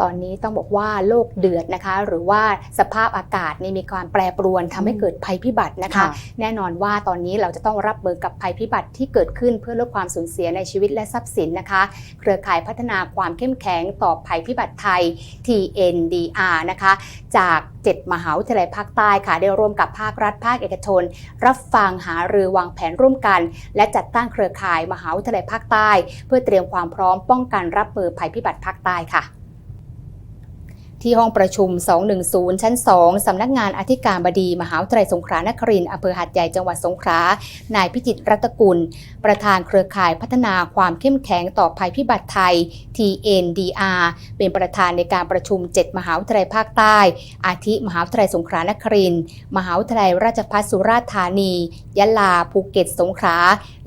ตอนนี้ต้องบอกว่าโลกเดือดนะคะ หรือว่าสภาพอากาศนี่มีการแปรปรวนทำให้เกิดภัยพิบัตินะคะค่ะแน่นอนว่าตอนนี้เราจะต้องรับมือกับภัยพิบัติที่เกิดขึ้นเพื่อลดความสูญเสียในชีวิตและทรัพย์สินนะคะ เครือข่ายพัฒนาความเข้มแข็งต่อภัยพิบัติไทย TNDR นะคะ จาก 7 มหาวิทยาลัยภาคใต้ค่ะ ได้ร่วมกับภาครัฐภาคเอกชน รับฟังหารือวางแผนร่วมกัน และจัดตั้งเครือข่ายมหาวิทยาลัยภาคใต้ เพื่อเตรียมความพร้อมป้องกันรับมือภัยพิบัติภาคใต้ค่ะ ที่ห้องประชุม 210 ชั้น 2 สำนักงานอธิการบดี มหาวิทยาลัยสงขลานครินทร์อำเภอหาดใหญ่จังหวัดสงขลา นายพิจิตรรัตกุล ประธานเครือข่ายพัฒนาความเข้มแข็งต่อภัยพิบัติไทย TNDR เป็นประธานในการประชุม 7 มหาวิทยาลัยภาคใต้ อาทิมหาวิทยาลัยสงขลานครินทร์ มหาวิทยาลัยราชภัฏสุราษฎร์ธานี ยะลา ภูเก็ต สงขลา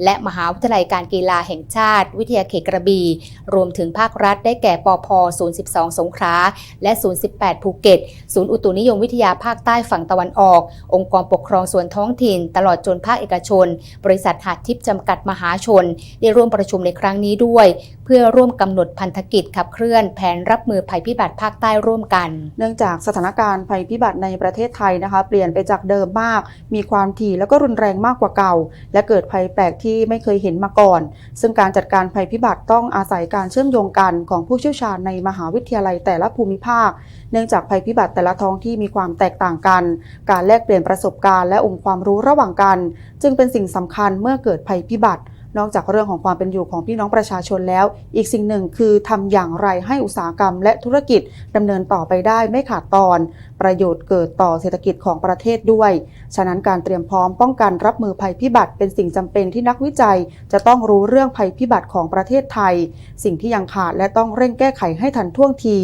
และมหาวิทยาลัยการกีฬาแห่งชาติ วิทยาเขตกระบี่ รวมถึงภาครัฐได้แก่ปพ012 สงขลา และ018 ภูเก็ต ศูนย์อุตุนิยมวิทยาภาคใต้ฝั่งตะวันออก องค์กรปกครองส่วนท้องถิ่น ตลอดจนภาคเอกชน บริษัทหาดทิพย์จำกัดมหาชน ได้ร่วมประชุมในครั้งนี้ด้วย เพื่อร่วมกำหนดพันธกิจขับเคลื่อนแผนรับมือภัยพิบัติภาคใต้ร่วมกัน เนื่องจากสถานการณ์ภัยพิบัติในประเทศไทยนะคะเปลี่ยนไปจากเดิมมาก มีความถี่แล้วก็รุนแรงมากกว่าเก่า และเกิดภัยแปลกที่ไม่เคยเห็นมาก่อน ซึ่งการจัดการภัยพิบัติต้องอาศัยการเชื่อมโยงกันของผู้เชี่ยวชาญในมหาวิทยาลัยแต่ละภูมิภาคเนื่องจากภัยพิบัติแต่ละท้องที่มีความแตกต่างกัน การแลกเปลี่ยนประสบการณ์และองค์ความรู้ระหว่างกัน จึงเป็นสิ่งสำคัญเมื่อเกิดภัยพิบัติ นอกจากเรื่องของความเป็นอยู่ของพี่น้องประชาชนแล้ว อีกสิ่งหนึ่งคือทำอย่างไรให้อุตสาหกรรม และธุรกิจดำเนินต่อไปได้ไม่ขาดตอน ประโยชน์เกิดต่อเศรษฐกิจของประเทศด้วย ฉะนั้นการเตรียมพร้อมป้องกันรับมือภัยพิบัติ เป็นสิ่งจำเป็นที่นักวิจัย จะต้องรู้เรื่องภัยพิบัติของประเทศไทย สิ่งที่ยังขาดและต้องเร่งแก้ไขให้ทันท่วงที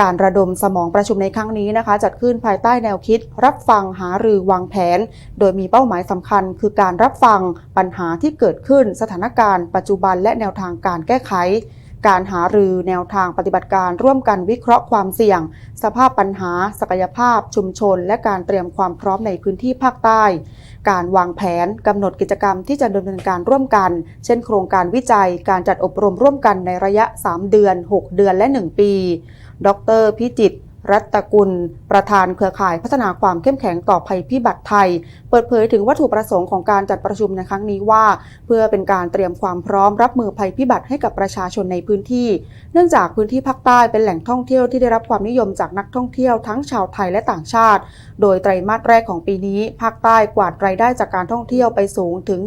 การระดมสมองประชุมในครั้งนี้นะคะ จัดขึ้นภายใต้แนวคิด รับฟังหารือวางแผน โดยมีเป้าหมายสำคัญ คือการรับฟังปัญหาที่เกิดขึ้นสถานการณ์ปัจจุบันและแนวทางการแก้ไข การหารือแนวทางปฏิบัติการร่วมกันวิเคราะห์ความเสี่ยง สภาพปัญหา ศักยภาพ ชุมชน และการเตรียมความพร้อมในพื้นที่ภาคใต้ การวางแผนกำหนดกิจกรรมที่จะดำเนินการร่วมกัน เช่น โครงการวิจัย การจัดอบรมร่วมกันในระยะ 3 เดือน 6 เดือนและ 1 ปี ดร พิจิตรัตกุล ประธานเครือข่ายพัฒนาความเข้มแข็งต่อภัยพิบัติไทย เปิดเผยถึงวัตถุประสงค์ของการจัดประชุมในครั้งนี้ว่า เพื่อเป็นการเตรียมความพร้อมรับมือภัยพิบัติให้กับประชาชนในพื้นที่ เนื่องจากพื้นที่ภาคใต้เป็นแหล่งท่องเที่ยวที่ได้รับความนิยมจากนักท่องเที่ยวทั้งชาวไทยและต่างชาติ โดยไตรมาสแรกของปีนี้ ภาคใต้กวาดรายได้จากการท่องเที่ยวไปสูงถึง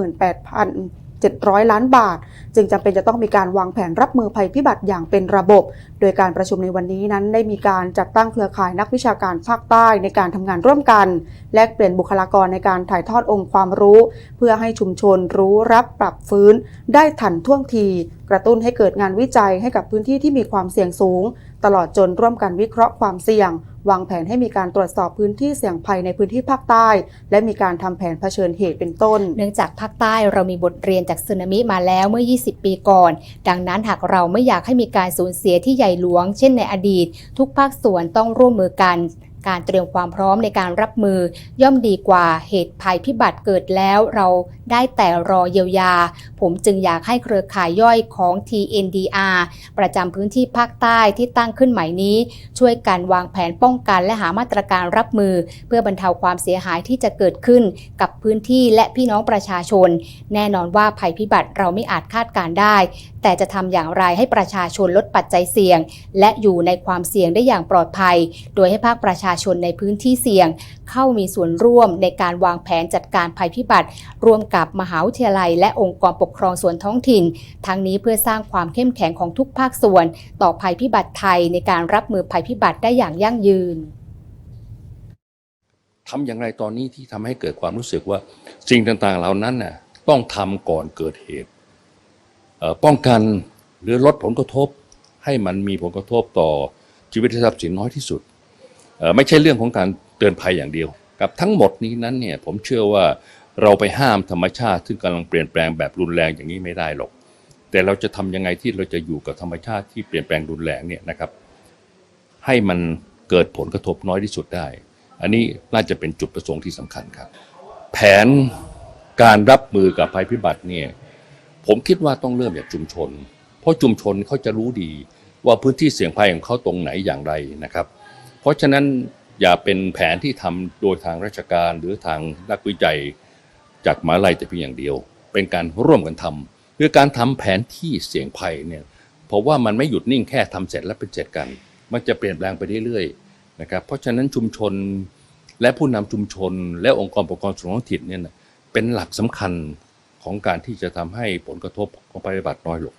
38,000 700 ล้านบาท จึงจำเป็นจะต้องมีการวางแผนรับมือภัยพิบัติอย่างเป็นระบบ โดยการประชุมในวันนี้นั้นได้มีการจัดตั้งเครือข่ายนักวิชาการภาคใต้ในการทำงานร่วมกัน แลกเปลี่ยนบุคลากรในการถ่ายทอดองค์ความรู้ เพื่อให้ชุมชนรู้รับปรับฟื้น ได้ทันท่วงที กระตุ้นให้เกิดงานวิจัยให้กับพื้นที่ที่มีความเสี่ยงสูง ตลอดจนร่วมกันวิเคราะห์ความเสี่ยง วางแผนให้มีการตรวจสอบพื้นที่เสี่ยงภัยในพื้นที่ภาคใต้ และมีการทำแผนเผชิญเหตุเป็นต้น เนื่องจากภาคใต้เรามีบทเรียนจากสึนามิมาแล้วเมื่อ 20 ปีก่อน ดังนั้นหากเราไม่อยากให้มีการสูญเสียที่ใหญ่หลวง เช่นในอดีต ทุกภาคส่วนต้องร่วมมือกัน การเตรียมความพร้อมในการรับมือ ย่อมดีกว่าเหตุภัยพิบัติเกิดแล้วเราได้แต่รอเยียวยา ผมจึงอยากให้เครือข่ายย่อยของ TNDR ประจำพื้นที่ภาคใต้ที่ตั้งขึ้นใหม่นี้ ช่วยกันวางแผนป้องกันและหามาตรการรับมือ เพื่อบรรเทาความเสียหายที่จะเกิดขึ้นกับพื้นที่และพี่น้องประชาชน แน่นอนว่าภัยพิบัติเราไม่อาจคาดการได้แต่จะทำอย่างไรให้ประชาชนลดปัจจัยเสี่ยง และอยู่ในความเสี่ยงได้อย่างปลอดภัย โดยให้ภาคประชาชนในพื้นที่เสี่ยง เข้ามีส่วนร่วมในการวางแผนจัดการภัยพิบัติ ร่วมกับมหาวิทยาลัย และองค์กรปกครองส่วนท้องถิ่น ทั้งนี้เพื่อสร้างความเข้มแข็งของทุกภาคส่วน ต่อภัยพิบัติไทยในการรับมือภัยพิบัติได้อย่างยั่งยืนทำอย่างไรตอนนี้ที่ทำให้เกิดความรู้สึกว่าสิ่งต่างๆ เหล่านั้นน่ะต้องทำก่อนเกิดเหตุ ป้องกันหรือลดผลกระทบ ให้มันมีผลกระทบต่อชีวิตทรัพย์สินน้อยที่สุด ไม่ใช่เรื่องของการเตือนภัยอย่างเดียวกับทั้งหมดนี้นั้นเนี่ยผมเชื่อว่าเราไปห้ามธรรมชาติซึ่งกำลังเปลี่ยนแปลงแบบรุนแรงอย่างนี้ไม่ได้หรอก แต่เราจะทำยังไงที่เราจะอยู่กับธรรมชาติที่เปลี่ยนแปลงรุนแรงเนี่ยนะครับ ให้มันเกิดผลกระทบน้อยที่สุดได้ อันนี้น่าจะเป็นจุดประสงค์ที่สำคัญครับ แผนการรับมือกับภัยพิบัติเนี่ย ผมคิดว่าต้องเริ่มจากชุมชน เพราะชุมชนเขาจะรู้ดีว่าพื้นที่เสี่ยงภัยของเขาตรงไหนอย่างไรนะครับ เพราะฉะนั้นอย่าเป็นแผนที่ทำโดยทางราชการหรือทางนักวิจัยจากมหาลัยแต่เพียงอย่างเดียว เป็นการร่วมกันทำคือการทำแผนที่เสี่ยงภัยเนี่ยเพราะว่ามันไม่หยุดนิ่งแค่ทำเสร็จแล้วเป็นเสร็จกัน มันจะเปลี่ยนแปลงไปเรื่อยๆนะครับ เพราะฉะนั้นชุมชนและผู้นำชุมชน และองค์กรปกครองส่วนท้องถิ่นเนี่ยเป็นหลักสำคัญ ของการที่จะทำให้ผลกระทบของภัยพิบัติน้อยลง